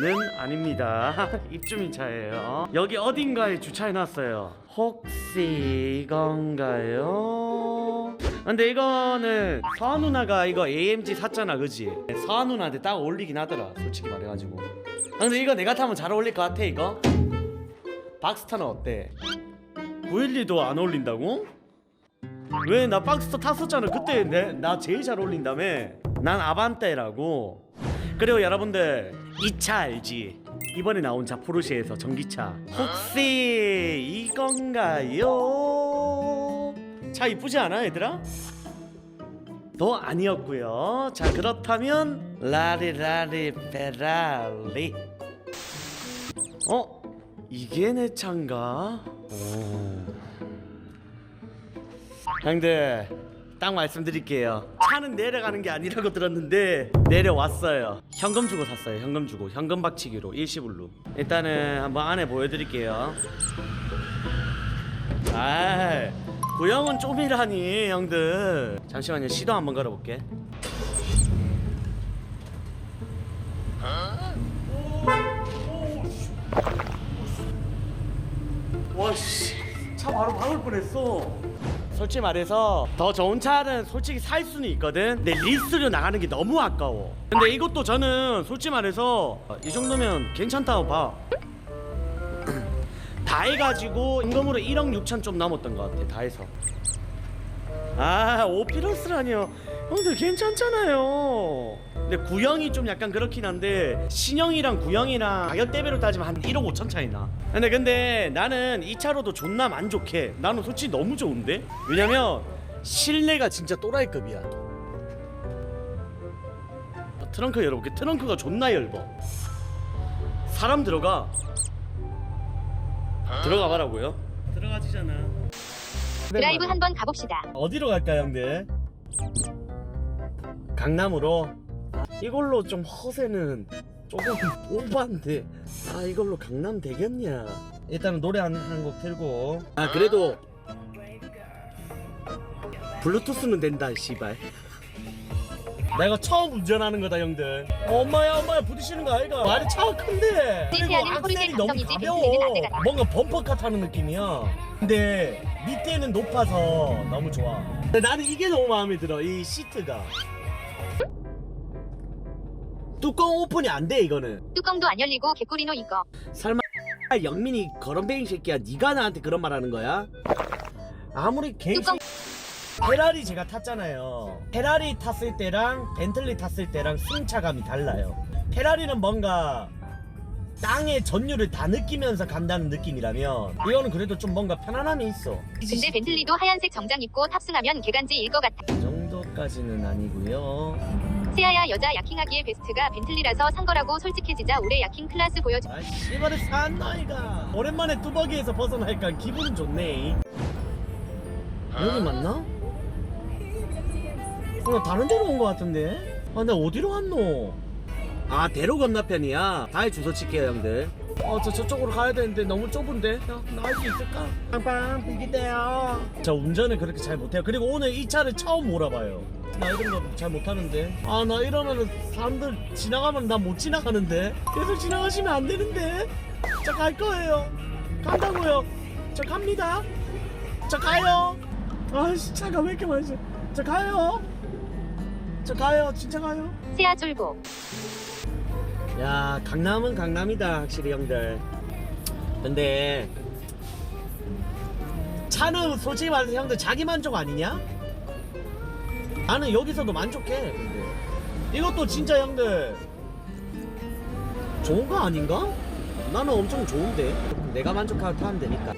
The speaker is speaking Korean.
는 아닙니다. 입주민 차예요. 여기 어딘가에 주차해놨어요. 혹시 이건가요? 근데 이거는 서한 누나가 이거 AMG 샀잖아, 그지? 서한 누나한테 딱 어울리긴 하더라, 솔직히 말해가지고. 아, 근데 이거 내가 타면 잘 어울릴 것 같아, 이거? 박스타는 어때? 912도 안 어울린다고? 왜 나 박스타 탔었잖아. 그때 내, 나 제일 잘 어울린다며 난 아반떼라고. 그리고 여러분들. 이 차 알지? 이번에 나온 자 포르쉐에서 전기차. 혹시 이건가요? 차 이쁘지 않아 얘들아? 더 아니었고요. 자 그렇다면 라리라리 페라리. 어? 이게 내 차인가? 오. 형들 딱 말씀드릴게요. 차는 내려가는 게 아니라고 들었는데 내려왔어요. 현금 주고 샀어요 현금 주고. 현금 박치기로 일시불로. 일단은 한번 안에 보여드릴게요. 아 구형은 좀이라니 형들. 잠시만요 시도 한번 걸어볼게. 와씨. 차 바로 막을 뻔했어 솔직히 말해서 더 좋은 차는 솔직히 살 수는 있거든. 근데 리스로 나가는 게 너무 아까워. 근데 이것도 저는 솔직히 말해서 이 정도면 괜찮다고 봐 다 해가지고 임금으로 1억 6천 좀 남았던 것 같아 다 해서 아 오피러스라니요. 형들 괜찮잖아요. 근데 구형이 좀 약간 그렇긴 한데 신형이랑 구형이랑 가격 대비로 따지면 한 1억 5천 차이나. 근데 근데 나는 이 차로도 존나 만족해 나는 솔직히 너무 좋은데? 왜냐면 실내가 진짜 또라이급이야. 트렁크 열어볼게. 트렁크가 존나 얇어 사람 들어가. 들어가 봐라고요? 들어가지잖아 드라이브 한번 가봅시다. 어디로 갈까요, 형들? 강남으로? 이걸로 좀 허세는 조금 오반데 아 이걸로 강남 되겠냐 일단은 노래 한곡 틀고 아 그래도 블루투스는 된다 씨발 내가 처음 운전하는 거다 형들. 엄마야 엄마야 부딪히는 거 아이가? 말이 차가 큰데. 그리고 찌찌하는 포르쉐 악셀이 너무 가벼워. 안 되겠다. 뭔가 범퍼카 타는 느낌이야. 근데 밑에는 높아서 너무 좋아. 근데 나는 이게 너무 마음에 들어 이 시트가. 뚜껑 오픈이 안 돼 이거는. 뚜껑도 안 열리고 개꿀이노 이거. 설마 영민이 거렁뱅이 새끼야 네가 나한테 그런 말 하는 거야? 아무리 개 뚜껑 페라리 제가 탔잖아요 페라리 탔을 때랑 벤틀리 탔을 때랑 승차감이 달라요 페라리는 뭔가 땅의 전율을 다 느끼면서 간다는 느낌이라면 이거는 그래도 좀 뭔가 편안함이 있어 근데 벤틀리도 하얀색 정장 입고 탑승하면 개간지일 것 같아. 그 정도까지는 아니고요 세아야 여자 야킹하기에 베스트가 벤틀리라서 산 거라고 솔직해지자 올해 야킹 클래스 보여줘. 아 씨발을 산 나이가 오랜만에 뚜벅이에서 벗어나니까 기분은 좋네 여기 맞나? 어, 나 다른 데로 온것 같은데? 아, 나 어디로 왔노? 아, 대로 건너편이야? 다해 주소 칠게요, 형들. 어, 저 저쪽으로 가야 되는데 너무 좁은데? 나 할 수 있을까? 빵빵, 비기대요. 저 운전을 그렇게 잘 못해요. 그리고 오늘 이 차를 처음 몰아봐요. 나 이런 거 잘 못하는데. 아, 나 이러면은 사람들 지나가면 나 못 지나가는데? 계속 지나가시면 안 되는데? 저 갈 거예요. 간다고요. 저 갑니다. 저 가요. 아씨, 차가 왜 이렇게 많지? 저 가요. 저 가요. 진짜 가요. 세아 쫄보. 야 강남은 강남이다 확실히 형들 근데 차는 솔직히 말해서 형들 자기 만족 아니냐? 나는 여기서도 만족해 근데 이것도 진짜 형들 좋은 거 아닌가? 나는 엄청 좋은데 내가 만족하고 타면 되니까